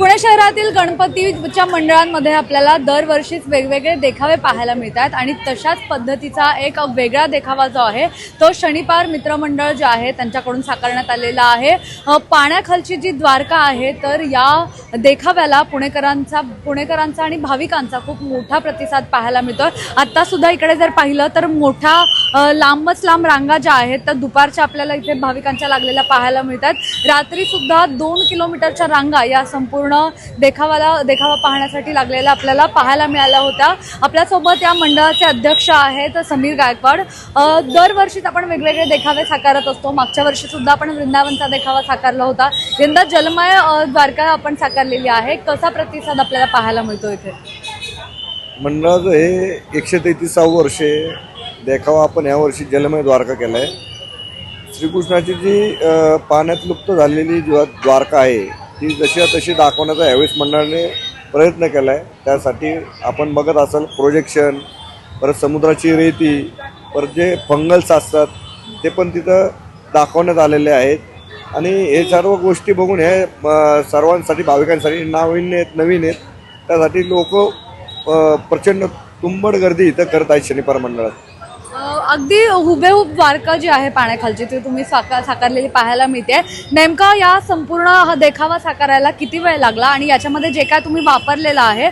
पुणे शहरातील गणपतीच्या मंडळांमध्ये आपल्याला दरवर्षीच वेगवेगळे देखावे पाहायला मिळतात आणि तशाच पद्धतीचा एक वेगळा देखावा जो आहे तो शनिपार मित्रमंडळ जे आहे त्यांच्याकडून साकारण्यात आलेला आहे. पाण्याखालची जी द्वारका आहे तर या देखाव्याला पुणेकरांचा पुणेकरांचा आणि भाविकांचा खूप मोठा प्रतिसाद पाहायला मिळतो आत्तासुद्धा इकडे जर पाहिलं तर मोठा लांबच लांब रांगा ज्या आहेत तर दुपारच्या आपल्याला इथे भाविकांच्या लागलेल्या पाहायला मिळतात. रात्री सुद्धा दोन किलोमीटरच्या रांगा या संपूर्ण देखावाला देखावा पाहण्यासाठी लागलेल्या आपल्याला पाहायला मिळाल्या होत्या. आपल्यासोबत या मंडळाचे अध्यक्ष आहेत समीर गायकवाड. दरवर्षीच आपण वेगवेगळे देखावे साकारत असतो. मागच्या वर्षी सुद्धा आपण वृंदावनचा देखावा साकारला होता. यंदा जलमय द्वारका आपण साकारलेली आहे. कसा प्रतिसाद आपल्याला पाहायला मिळतो इथे? मंडळाचं हे एकशे तेहतीसावं वर्ष देखावा आपण यावर्षी जलमय द्वारका केला आहे श्रीकृष्णाची जी पाण्यात लुप्त झालेली जी द्वारका आहे ती जशी तशी दाखवण्याचा यावेळेस मंडळाने प्रयत्न केला आहे त्यासाठी आपण बघत असाल प्रोजेक्शन परत समुद्राची रेती परत जे फंगल्स असतात ते पण तिथं दाखवण्यात आलेले आहेत. आणि हे सर्व गोष्टी बघून हे सर्वांसाठी भाविकांसाठी नाविन्य आहेत नवीन आहेत. त्यासाठी लोक प्रचंड तुंबड गर्दी इथं करत आहेत शनिपार मंडळात. अगदी हुबेहूब द्वारका जी आहे पाण्याखालची ती तुम्ही साकार साकारलेली पाहायला मिळते. नेमका या संपूर्ण हा देखावा साकारायला किती वेळ लागला आणि याच्यामध्ये जे काय तुम्ही वापरलेलं आहे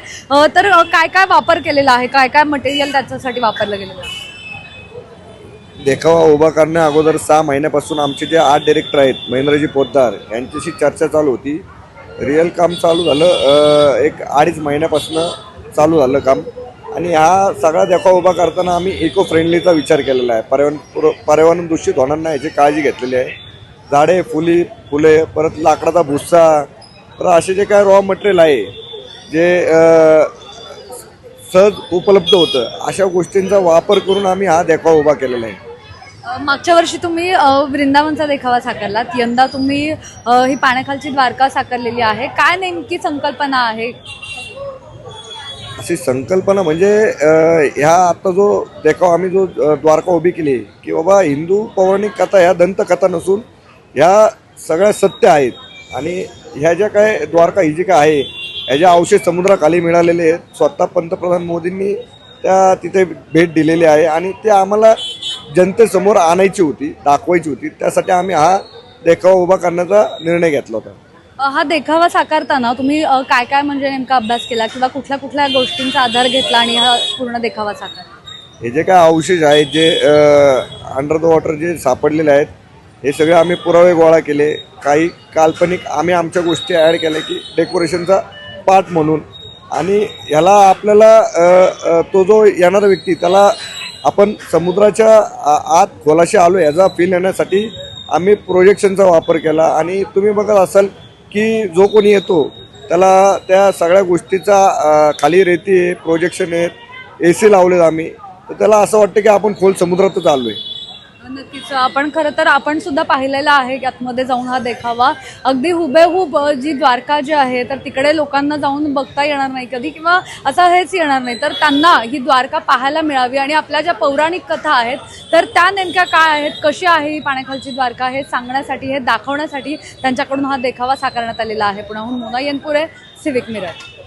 तर काय काय वापर केलेला आहे? काय काय मटेरियल त्याच्यासाठी वापरलं गेलेलं आहे? देखावा उभा करण्या अगोदर सहा महिन्यापासून आमचे जे आर्ट डिरेक्टर आहेत महेंद्रजी पोद्दार यांच्याशी चर्चा चालू होती. रिअल काम चालू झालं एक अडीच महिन्यापासून चालू झालं काम. आणि हा सगळा देखा उभा करताना आम्ही इको फ्रेंडलीचा विचार केलेला आहे. पर्यावरण पर्यावरण दूषित होणार नाही याची काळजी घेतलेली आहे. झाडे फुली फुले परत लाकडाचा भुस्सा परत असे जे काय रॉ मटेरियल आहे जे सहज उपलब्ध होतं अशा गोष्टींचा वापर करून आम्ही हा देखावा उभा केलेला आहे. मागच्या वर्षी तुम्ही वृंदावनचा देखावा साकारलात. यंदा तुम्ही ही पाण्याखालची द्वारका साकारलेली आहे. काय नेमकी संकल्पना आहे? अशी संकल्पना म्हणजे ह्या आता जो देखाव आम्ही जो द्वारका उभी केली की बाबा हिंदू पौराणिक कथा ह्या दंतकथा नसून ह्या सगळ्या सत्य आहेत. आणि ह्या ज्या काय द्वारका ही जी काय आहे ह्याचे अवशेष समुद्राखाली मिळालेले आहेत स्वतः पंतप्रधान मोदींनी त्या तिथे भेट दिलेली आहे. आणि ते आम्हाला जनतेसमोर आणायची होती दाखवायची होती. त्यासाठी आम्ही हा देखावा उभा करण्याचा निर्णय घेतला होता. हा देखावा साकारताना तुम्ही काय काय म्हणजे नेमका अभ्यास केला किंवा कुठल्या कुठल्या गोष्टींचा आधार घेतला आणि हा पूर्ण देखावा साकार हे जे काय अवशेष आहेत जे अंडर द वॉटर जे सापडलेले आहेत हे सगळे आम्ही पुरावे गोळा केले. काही काल्पनिक आम्ही आमच्या गोष्टी ॲड केल्या की डेकोरेशनचा पार्ट म्हणून. आणि ह्याला आपल्याला तो जो येणारा व्यक्ती त्याला आपण समुद्राच्या आ- आत खोलाशी आलो याचा फील येण्यासाठी आम्ही प्रोजेक्शनचा वापर केला. आणि तुम्ही बघत असाल की जो कोणी येतो त्याला त्या सगळ्या गोष्टीचा खाली रेती आहे प्रोजेक्शन आहेत ए सी लावलेत आम्ही. तर त्याला असं वाटतं की आपण खोल समुद्रातच आलो आहे नक्कीच आपण खरं तर आपण सुद्धा पाहिलेलं आहे की आतमध्ये जाऊन हा देखावा. अगदी हुबेहूब जी द्वारका जी आहे तर तिकडे लोकांना जाऊन बघता येणार नाही कधी किंवा असं हेच येणार नाही. तर त्यांना ही द्वारका पाहायला मिळावी आणि आपल्या ज्या पौराणिक कथा आहेत तर त्या नेमक्या काय आहेत कशी आहे ही पाण्याखालची द्वारका हे सांगण्यासाठी हे दाखवण्यासाठी त्यांच्याकडून हा देखावा साकारण्यात आलेला आहे. पुण्याहून मोना येनपुरे सिविक मिरर